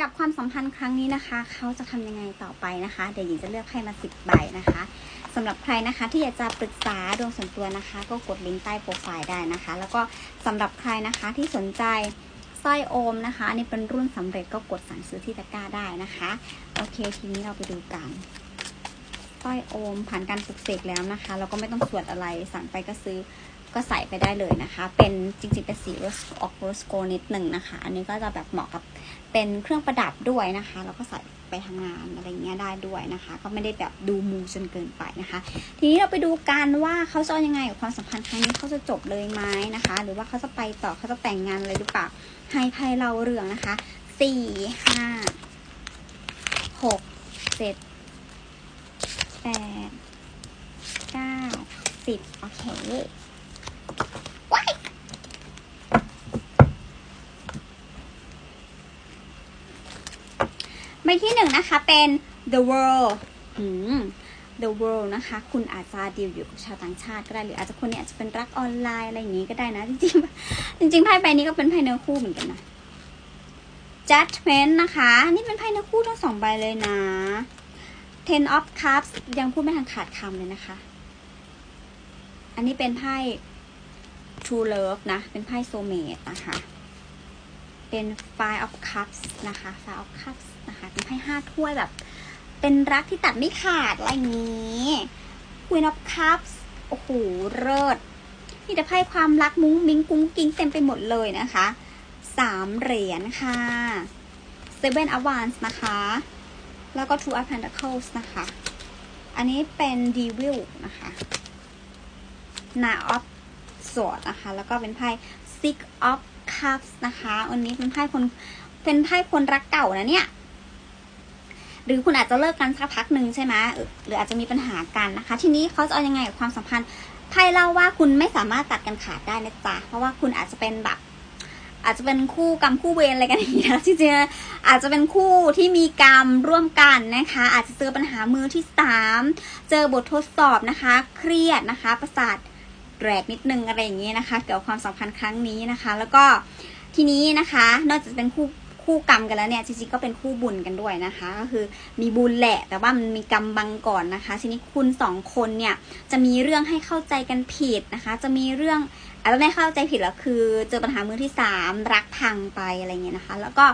กับความสัมพันธ์ครั้งนี้นะคะ เขาจะทำยังไงต่อไปนะคะ เดี๋ยวหญิงจะเลือกไพ่มาสิบใบนะคะสำหรับใครนะคะ ที่อยากจะปรึกษาดวงส่วนตัวนะคะ ก็กดลิงก์ใต้โปรไฟล์ได้นะคะ แล้วก็สำหรับใครนะคะที่สนใจสร้อยโอมนะคะอันนี้เป็นรุ่นสำเร็จก็กดสั่งซื้อที่ตะกร้าได้นะคะ โอเค ทีนี้เราไปดูกันสร้อยโอมผ่านการปลุกเสกแล้วนะคะ เราก็ไม่ต้องสวดอะไรสั่งไปก็ซื้อ ก็ใส่ไปได้เลยนะคะ เป็นจริงๆเป็นสีออกโรสโกนิดหนึ่งนะคะ อันนี้ก็จะแบบเหมาะกับเป็นเครื่องประดับด้วยนะคะ แล้วก็ใส่ไปทำงานอะไรเงี้ยได้ด้วยนะคะ ก็ไม่ได้แบบดูมูจนเกินไปนะคะ ทีนี้เราไปดูกันว่าเขาจะยังไงกับความสัมพันธ์ครั้งนี้เขาจะจบเลยไหมนะคะ หรือว่าเขาจะไปต่อเขาจะแต่งงานอะไรหรือเปล่าให้ไพ่เราเรื่องนะคะสี่ห้าหกเจ็ดแปดเก้าสิบโอเค ว้ายใบที่หนึ่งนะคะเป็น the world the world นะคะ คุณอาจจะดีลอยู่กับชาวต่างชาติก็ได้ หรืออาจจะคนนี้อาจจะเป็นรักออนไลน์อะไรอย่างนี้ก็ได้นะ จริงๆจริงๆไพ่ใบนี้ก็เป็นไพ่เนื้อคู่เหมือนกันนะ judgment นะคะ นี่เป็นไพ่เนื้อคู่ทั้งสองใบเลยนะ ten of cups ยังพูดไม่ทันขาดคำเลยนะคะ อันนี้เป็นไพ่ true love นะ เป็นไพ่ soulmate นะคะ เป็น five of cups นะคะ five of cups นะคะเป็นไพ่ห้าถ้วยแบบ เป็นรักที่ตัดไม่ขาดอะไรอย่างนี้ queen of cups โอ้โหเลิศมีแต่ไพ่ความรักมุ้งมิ้งกุ้งกิ้งเต็มไปหมดเลยนะคะสามเหรียญค่ะ seven of wands นะคะ แล้วก็ two of pentacles นะคะ อันนี้เป็น devil นะคะ nine of swords นะคะ แล้วก็เป็นไพ่ six of cups นะคะอันนี้เป็นไพ่คนเป็นไพ่คนรักเก่านะเนี่ย หรือคุณอาจจะเลิกกันสักพักหนึ่งใช่ไหมหรืออาจจะมีปัญหากันนะคะ ทีนี้เขาจะเอายังไงกับความสัมพันธ์ไพ่เล่าว่าคุณไม่สามารถตัดกันขาดได้นะจ๊ะเพราะว่าคุณอาจจะเป็นแบบอาจจะเป็นคู่กรรมคู่เวรอะไรกันอย่างนี้นะจริงๆอาจจะเป็นคู่ที่มีกรรมร่วมกันนะคะ อาจจะเจอปัญหามือที่สามเจอบททดสอบนะคะ เครียดนะคะ ประสาท แรกนิดนึงอะไรอย่างนี้นะคะ เกี่ยวกับความสัมพันธ์ครั้งนี้นะคะ แล้วก็ทีนี้นะคะ นอกจากจะเป็นคู่คู่กรรมกันแล้วเนี่ยจริงๆก็เป็นคู่บุญกันด้วยนะคะ ก็คือมีบุญแหละแต่ว่ามันมีกรรมบังก่อนนะคะทีนี้คุณสองคนเนี่ยจะมีเรื่องให้เข้าใจกันผิดนะคะ จะมีเรื่องอาจจะไม่เข้าใจผิดแล้วคือ เจอปัญหามือที่สามรักพังไปอะไรเงี้ยนะคะ แล้วก็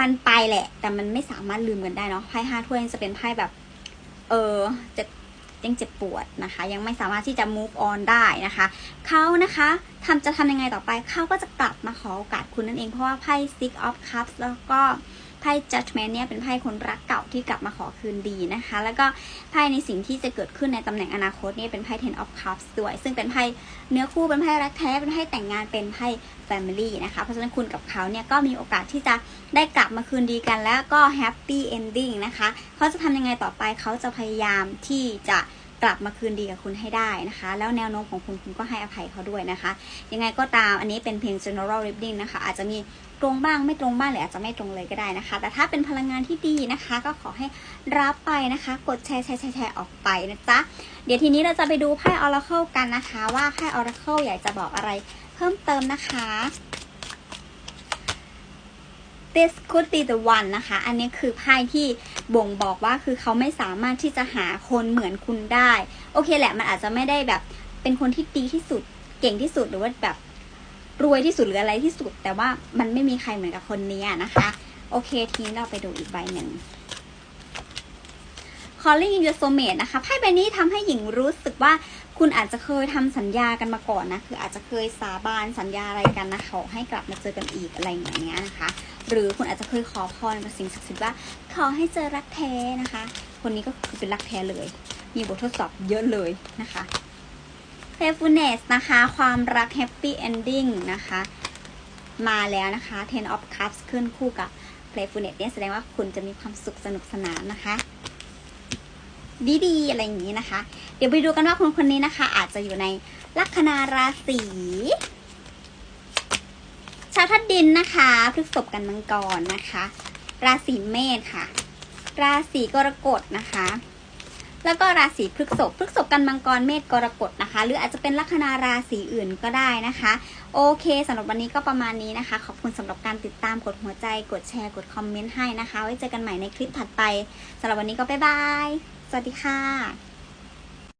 มันไปแหละ แต่มันไม่สามารถลืมกันได้เนาะไพ่ห้าถ้วยจะเป็นไพ่แบบ เออจะ ยังเจ็บปวดนะคะ ยังไม่สามารถที่จะ move on ได้นะคะเขานะคะทำจะทำยังไงต่อไปเขาก็จะกลับมาขอโอกาสคุณนั่นเองเพราะว่าไพ่ six of cups แล้วก็ ไพ่ judgment เนี่ยเป็นไพ่คนรักเก่าที่กลับมาขอคืนดีนะคะ แล้วก็ไพ่ในสิ่งที่จะเกิดขึ้นในตำแหน่งอนาคตเนี่ยเป็นไพ่ ten of cups ด้วย ซึ่งเป็นไพ่เนื้อคู่เป็นไพ่รักแท้เป็นไพ่แต่งงานเป็นไพ่ family นะคะ เพราะฉะนั้นคุณกับเขาเนี่ยก็มีโอกาสที่จะได้กลับมาคืนดีกันแล้วก็ happy ending นะคะเขาจะทำยังไงต่อไปเขาจะพยายามที่จะ กลับมาคืนดีกับคุณให้ได้นะคะ แล้วแนวโน้มของคุณคุณก็ให้อภัยเขาด้วยนะคะ ยังไงก็ตามอันนี้เป็นเพียง general reading นะคะ อาจจะมีตรงบ้างไม่ตรงบ้างหรืออาจจะไม่ตรงเลยก็ได้นะคะ แต่ถ้าเป็นพลังงานที่ดีนะคะ ก็ขอให้รับไปนะคะ กดแชร์แชร์แชร์แชร์ออกไปนะจ๊ะเดี๋ยวทีนี้เราจะไปดูไพ่ Oracle กันนะคะ ว่าไพ่ Oracle อยากจะบอกอะไรเพิ่มเติมนะคะ this could be the one นะคะ อันนี้คือไพ่ที่บ่งบอกว่าคือเขาไม่สามารถที่จะหาคนเหมือนคุณได้ โอเคแหละมันอาจจะไม่ได้แบบเป็นคนที่ดีที่สุด เก่งที่สุดหรือว่าแบบรวยที่สุดหรืออะไรที่สุด แต่ว่ามันไม่มีใครเหมือนกับคนนี้นะคะ โอเคทีนี้เราไปดูอีกใบหนึ่ง Calling in your soulmate นะคะไพ่ใบนี้ทำให้หญิงรู้สึกว่าคุณอาจจะเคยทำสัญญากันมาก่อนนะ คืออาจจะเคยสาบานสัญญาอะไรกันนะขอให้กลับมาเจอกันอีกอะไรอย่างเงี้ยนะคะ หรือคุณอาจจะเคยขอพรกับสิ่งศักดิ์สิทธิ์ว่า ขอให้เจอรักแท้นะคะ คนนี้ก็คือเป็นรักแท้เลย มีบททดสอบเยอะเลยนะคะ Playfulness นะคะ ความรัก Happy Ending นะคะ มาแล้วนะคะ Ten of Cups ขึ้นคู่กับ Playfulness เนี่ยแสดงว่าคุณจะมีความสุขสนุกสนานนะคะ ดีๆ อะไรอย่างนี้นะคะ เดี๋ยวไปดูกันว่าคนคนนี้นะคะ อาจจะอยู่ในลัคนาราศีชาวทัดดินนะคะพฤกษภกันมังกรนะคะ ราศีเมษค่ะ ราศีกรกฎนะคะ แล้วก็ราศีพฤกษภพฤกษภกันมังกรเมษกรกฎนะคะ หรืออาจจะเป็นลัคนาราศีอื่นก็ได้นะคะ โอเคสำหรับวันนี้ก็ประมาณนี้นะคะ ขอบคุณสำหรับการติดตามกดหัวใจ กดแชร์กดคอมเมนต์ให้นะคะ ไว้เจอกันใหม่ในคลิปถัดไปสำหรับวันนี้ก็บ๊ายบาย สวัสดีค่ะ